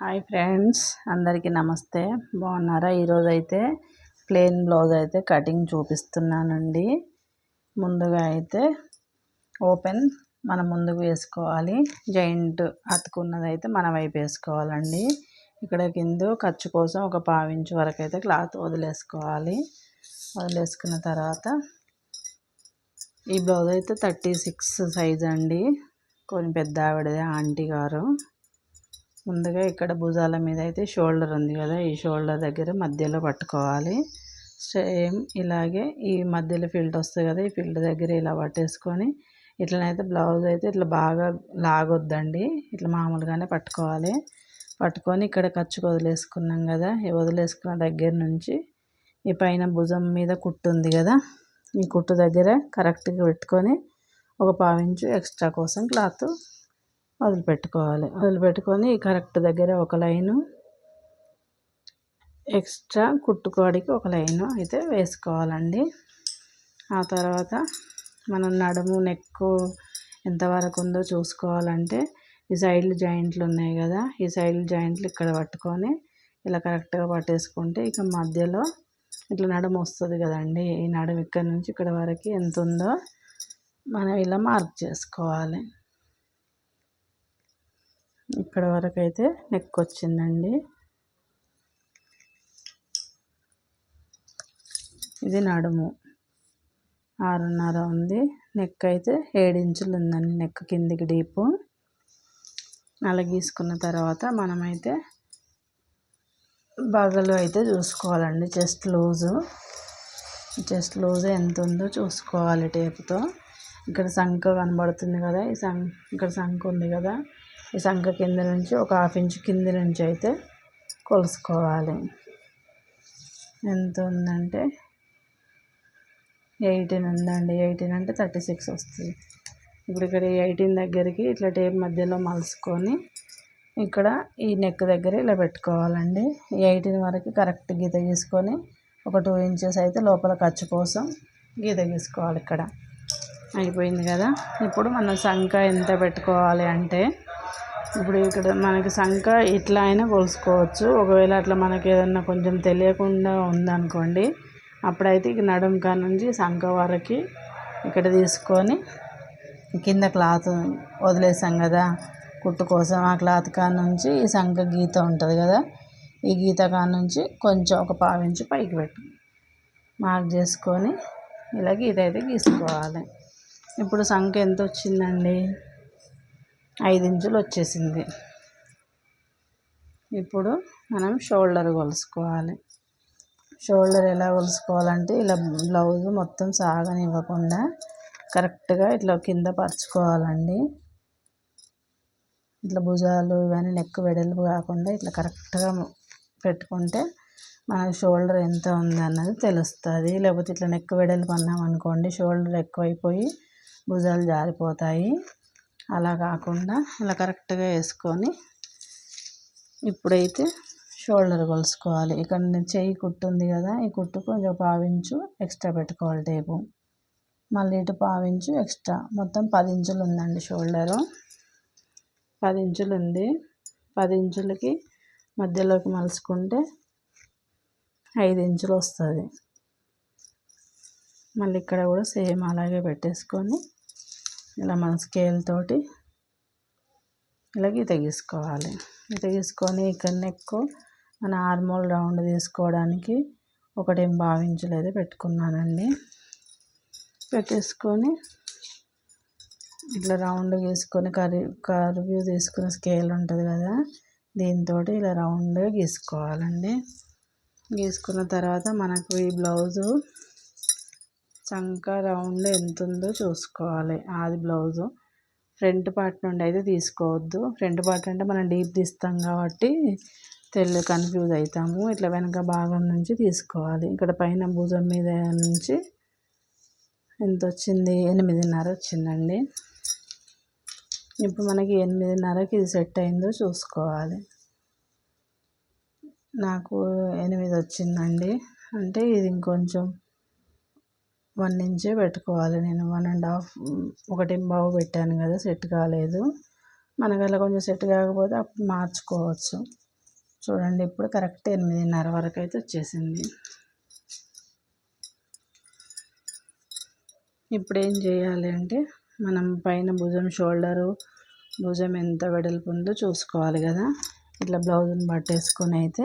Hi friends అందరికీ నమస్తే. బాగున్నారా? ఈరోజు అయితే ప్లెయిన్ బ్లౌజ్ అయితే కటింగ్ చూపిస్తున్నానండి. ముందుగా అయితే ఓపెన్ మనం ముందుకు వేసుకోవాలి. జాయింట్ అతుకున్నది అయితే మన వైపు వేసుకోవాలండి. ఇక్కడ కింద ఖర్చు కోసం ఒక పావించు వరకు అయితే క్లాత్ వదిలేసుకోవాలి. వదిలేసుకున్న తర్వాత ఈ బ్లౌజ్ అయితే థర్టీ సిక్స్ సైజ్ అండి కొన్ని పెద్ద ఆవిడదే ఆంటీ గారు. ముందుగా ఇక్కడ భుజాల మీద అయితే షోల్డర్ ఉంది కదా ఈ షోల్డర్ దగ్గర మధ్యలో పట్టుకోవాలి. సేమ్ ఇలాగే ఈ మధ్యలో ఫీల్డ్ వస్తుంది కదా ఈ ఫీల్డ్ దగ్గర ఇలా పట్టేసుకొని ఇట్లనైతే బ్లౌజ్ అయితే ఇట్లా బాగా లాగొద్దండి ఇట్లా మామూలుగానే పట్టుకోవాలి. పట్టుకొని ఇక్కడ ఖర్చుకు వదిలేసుకున్నాం కదా వదిలేసుకున్న దగ్గర నుంచి ఈ పైన భుజం మీద కుట్టు ఉంది కదా ఈ కుట్టు దగ్గర కరెక్ట్గా పెట్టుకొని ఒక పావించు ఎక్స్ట్రా కోసం క్లాత్ వదిలిపెట్టుకోవాలి. వదిలిపెట్టుకొని కరెక్ట్ దగ్గర ఒక లైను ఎక్స్ట్రా కుట్టుకోడికి ఒక లైను అయితే వేసుకోవాలండి. ఆ తర్వాత మనం నడుము నెక్కు ఎంతవరకు ఉందో చూసుకోవాలంటే ఈ సైడ్లు జాయింట్లు ఉన్నాయి కదా ఈ సైడ్ జాయింట్లు ఇక్కడ పట్టుకొని ఇలా కరెక్ట్గా పట్టేసుకుంటే ఇక మధ్యలో ఇట్లా నడుము వస్తుంది కదండి. ఈ నడుము ఇక్కడ నుంచి ఇక్కడ వరకు ఎంత ఉందో మనం ఇలా మార్క్ చేసుకోవాలి. ఇక్కడ వరకు అయితే నెక్ వచ్చిందండి ఇది నడుము. ఆరున్నర ఉంది. నెక్ అయితే ఇంచులు ఉందండి నెక్ కిందికి డీపు. అలా గీసుకున్న తర్వాత మనమైతే బాగలు అయితే చూసుకోవాలండి. Chest loose. చెస్ట్ లూజ్ ఎంత ఉందో చూసుకోవాలి టేపుతో. ఇక్కడ సంఖ కనబడుతుంది కదా ఈ సం ఇక్కడ సంఖ ఉంది కదా. ఈ సంఖ కింద నుంచి ఒక హాఫ్ ఇంచ్ కింద నుంచి అయితే కొలుసుకోవాలి. ఎంత ఉందంటే ఎయిటీన్ ఉందండి. ఎయిటీన్ అంటే థర్టీ సిక్స్ వస్తుంది. ఇప్పుడు ఇక్కడ ఎయిటీన్ దగ్గరికి ఇట్లా టేప్ మధ్యలో మలుసుకొని ఇక్కడ ఈ నెక్ దగ్గర ఇలా పెట్టుకోవాలండి. ఎయిటీన్ వరకు కరెక్ట్ గీత గీసుకొని ఒక టూ ఇంచెస్ అయితే లోపల ఖర్చు కోసం గీత గీసుకోవాలి ఇక్కడ. అయిపోయింది కదా? ఇప్పుడు మనం సంఖ ఎంత పెట్టుకోవాలి అంటే ఇప్పుడు ఇక్కడ మనకి సంఖ ఇట్లా అయినా కొలుసుకోవచ్చు. ఒకవేళ అట్లా మనకి ఏదన్నా కొంచెం తెలియకుండా ఉందనుకోండి అప్పుడైతే ఇక నడుం కా నుంచి సంఖ వరకు ఇక్కడ తీసుకొని కింద క్లాత్ వదిలేసాం కదా కుట్టు కోసం ఆ క్లాత్ కా నుంచి ఈ సంఖ గీత ఉంటుంది కదా ఈ గీత కా నుంచి కొంచెం ఒక పావించి పైకి పెట్టు. మార్క్ చేసుకొని ఇలా గీత అయితే గీసుకోవాలి. ఇప్పుడు సంఖ ఎంత వచ్చిందండి? ఐదు ఇంచులు వచ్చేసింది ఇప్పుడు మనం షోల్డర్ కొలుసుకోవాలి. షోల్డర్ ఎలా కొలుసుకోవాలంటే ఇలా బ్లౌజ్ మొత్తం సాగనివ్వకుండా కరెక్ట్గా ఇట్లా కింద పరుచుకోవాలండి. ఇట్లా భుజాలు ఇవన్నీ నెక్ వెడల్పు కాకుండా ఇట్లా కరెక్ట్గా పెట్టుకుంటే మనకు షోల్డర్ ఎంత ఉంది అన్నది తెలుస్తుంది. లేకపోతే ఇట్లా నెక్ వెడల్పు అన్నాం అనుకోండి షోల్డర్ ఎక్కువైపోయి భుజాలు జారిపోతాయి. అలా కాకుండా ఇలా కరెక్ట్గా వేసుకొని ఇప్పుడైతే షోల్డర్ కొలుసుకోవాలి. ఇక్కడ చెయ్యి కుట్టు ఉంది కదా ఈ కుట్టు కొంచెం పావించు ఎక్స్ట్రా పెట్టుకోవాలి టేపు. మళ్ళీ ఇటు పావించు ఎక్స్ట్రా. మొత్తం పది ఇంచులు ఉందండి షోల్డరు. పది ఇంచులు ఉంది. పది ఇంచులకి మధ్యలోకి మలుచుకుంటే ఐదు ఇంచులు వస్తుంది. మళ్ళీ ఇక్కడ కూడా సేమ్ అలాగే పెట్టేసుకొని ఇలా మన స్కేల్ తోటి ఇలా గీత గీసుకోవాలి గీత గీసుకొని ఇక్కడ నెక్ మన ఆర్మోల్ రౌండ్ తీసుకోవడానికి ఒకటేం భావించలేదు పెట్టుకున్నానండి. పెట్టేసుకొని ఇట్లా రౌండ్ గీసుకొని కర్రీ కర్వ్యూ తీసుకునే స్కేల్ ఉంటుంది కదా దీంతో ఇలా రౌండ్గా గీసుకోవాలండి. గీసుకున్న తర్వాత మనకు ఈ బ్లౌజు చంక రౌండ్ ఎంత ఉందో చూసుకోవాలి. అది బ్లౌజు. ఫ్రంట్ పార్ట్ నుండి అయితే తీసుకోవద్దు. ఫ్రంట్ పార్ట్ అంటే మనం డీప్ తీస్తాం కాబట్టి తెల్ల కన్ఫ్యూజ్ అవుతాము ఇట్లా వెనక భాగం నుంచి తీసుకోవాలి. ఇక్కడ పైన భుజం మీద నుంచి ఎంత వచ్చింది? ఎనిమిదిన్నర వచ్చిందండి. ఇప్పుడు మనకి ఎనిమిదిన్నరకి ఇది సెట్ అయిందో చూసుకోవాలి. నాకు ఎనిమిది వచ్చిందండి. అంటే ఇది ఇంకొంచెం వన్ ఇంచే పెట్టుకోవాలి నేను. వన్ అండ్ హాఫ్ ఒకటి బావు పెట్టాను కదా సెట్ కాలేదు. మనకు అలా కొంచెం సెట్ కాకపోతే అప్పుడు మార్చుకోవచ్చు. చూడండి ఇప్పుడు కరెక్ట్ ఎనిమిదిన్నర వరకు అయితే వచ్చేసింది. ఇప్పుడు ఏం చేయాలి అంటే మనం పైన భుజం షోల్డరు భుజం ఎంత వెడల్పు ఉందో చూసుకోవాలి కదా. ఇట్లా బ్లౌజ్ని పట్టేసుకొని అయితే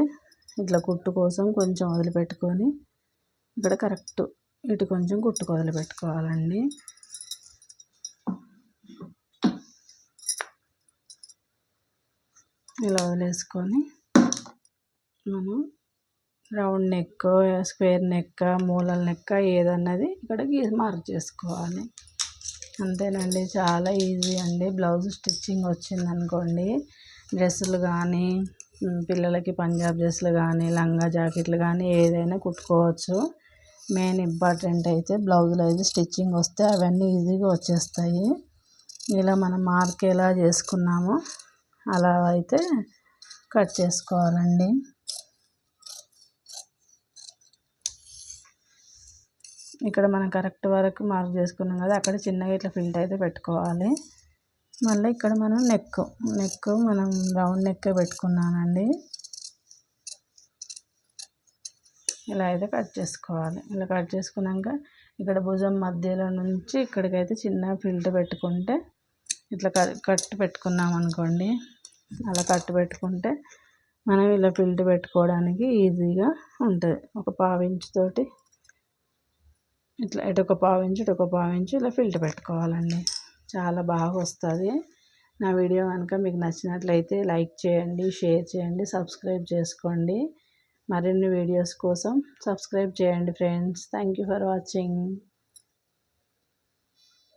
ఇట్లా కుట్టు కోసం కొంచెం వదిలిపెట్టుకొని ఇక్కడ కరెక్ట్ ఇటు కొంచెం కుట్టు కొదలు పెట్టుకోవాలండి. ఇలా వదిలేసుకొని మనం రౌండ్ నెక్ స్క్వేర్ నెక్ మూలల నెక్ ఏదన్నది ఇక్కడ మార్క్ చేసుకోవాలి. అంతేనండి చాలా ఈజీ అండి. బ్లౌజ్ స్టిచ్చింగ్ వచ్చిందనుకోండి డ్రెస్సులు కానీ పిల్లలకి పంజాబ్ డ్రెస్సులు కానీ లంగా జాకెట్లు కానీ ఏదైనా కుట్టుకోవచ్చు. మెయిన్ ఇంపార్టెంట్ అయితే బ్లౌజులు అయితే స్టిచ్చింగ్ వస్తే అవన్నీ ఈజీగా వచ్చేస్తాయి. ఇలా మనం మార్క్ ఎలా చేసుకున్నామో అలా అయితే కట్ చేసుకోవాలండి. ఇక్కడ మనం కరెక్ట్ వరకు మార్క్ చేసుకున్నాం కదా అక్కడ చిన్నగా ఇట్లా ఫిల్ట్ అయితే పెట్టుకోవాలి. మళ్ళీ ఇక్కడ మనం నెక్ నెక్ మనం రౌండ్ నెక్కే పెట్టుకున్నానండి. ఇలా అయితే కట్ చేసుకోవాలి. ఇలా కట్ చేసుకున్నాక ఇక్కడ భుజం మధ్యలో నుంచి ఇక్కడికైతే చిన్న ఫిల్ట్ పెట్టుకుంటే ఇట్లా కట్ పెట్టుకున్నాం అనుకోండి. అలా కట్ పెట్టుకుంటే మనం ఇలా ఫిల్ట్ పెట్టుకోవడానికి ఈజీగా ఉంటుంది. ఒక పావించు తోటి ఇట్లా ఇటు ఒక పావించి ఇటు ఒక పావించి ఇలా ఫిల్టర్ పెట్టుకోవాలండి. చాలా బాగా వస్తుంది. నా వీడియో కనుక మీకు నచ్చినట్లయితే లైక్ చేయండి షేర్ చేయండి సబ్స్క్రైబ్ చేసుకోండి. మరిన్ని వీడియోస్ కోసం సబ్స్క్రైబ్ చేయండి friends. Thank you for watching